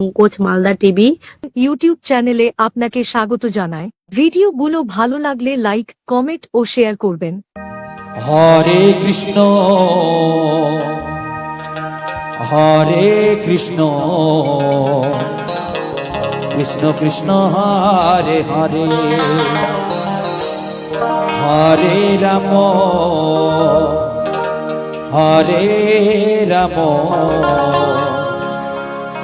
Pankaj Malda TV. YouTube চ্যানেলে আপনাকে স্বাগত জানায় ভিডিওগুলো ভালো লাগলে লাইক কমেন্ট ও শেয়ার করবেন। হরে কৃষ্ণ। হরে কৃষ্ণ। কৃষ্ণ কৃষ্ণ হরে হরে। হরে রাম। হরে রাম।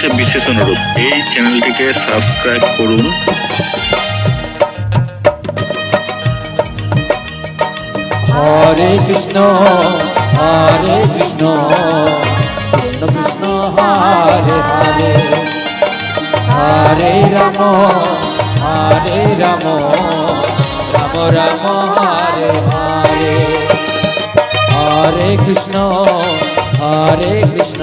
কাছে বিশেষ অনুরোধ। এই চ্যানেলটিকে সাবস্ক্রাইব করুন। হরে কৃষ্ণ হরে কৃষ্ণ কৃষ্ণ কৃষ্ণ, হরে হরে। হরে রাম হরে রাম রাম রাম, হরে হরে। হরে কৃষ্ণ হরে কৃষ্ণ।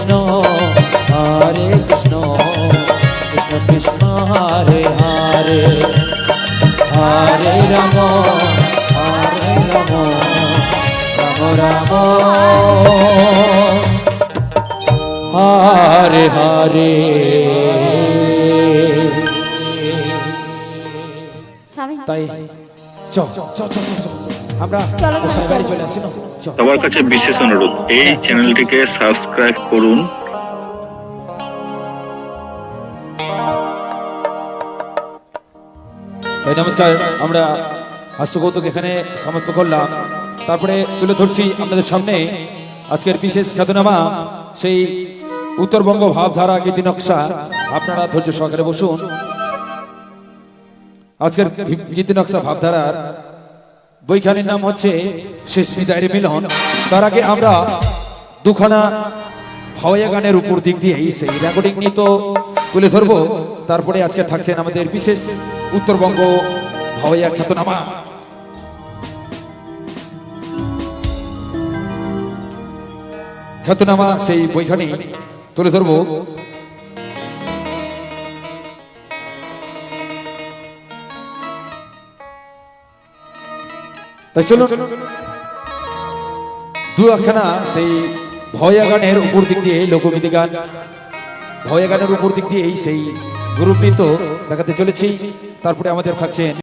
রাম হরে রাম রাম রাম হরে হরে তাই চ চ চ চ আমরা চলে আসি সবার কাছে বিশেষ অনুরোধ এই চ্যানেলটিকে সাবস্ক্রাইব করুন ভাই নমস্কার, আমরা হাস্যকৌতুক এখানে সমাপ্ত করলাম। তারপরে তুলে ধরছি আপনাদের সামনে আজকের বিশেষ খ্যাতনামা, সেই উত্তরবঙ্গ ভাবধারা গীতি নকশা। আপনারা ধৈর্য সহকারে বসুন। আজকের গীতি নকশা ভাবধারার বইখানির নাম হচ্ছে শেষমি ডায়েরি মিলন। তার আগে আমরা দুখানা ভাওয়া গানের উপর দিক দিয়ে সেই রেকর্ডিং নিয়ে তো তুলে ধরবো। তারপরে আজকে থাকছেন আমাদের বিশেষ উত্তরবঙ্গ ভাওয়া খ্যাতনামা। খ্যাতনামা সেই বইখানি তুলে ধরবো। তাই চলুন দু একখানা সেই ভয়া গানের উপর দিক দিয়ে লোকগীতি গান ভয়া গানের উপর দিক দিয়ে এই সেই গ্রুপটি তো দেখাতে চলেছি। তারপরে আমাদের থাকছেন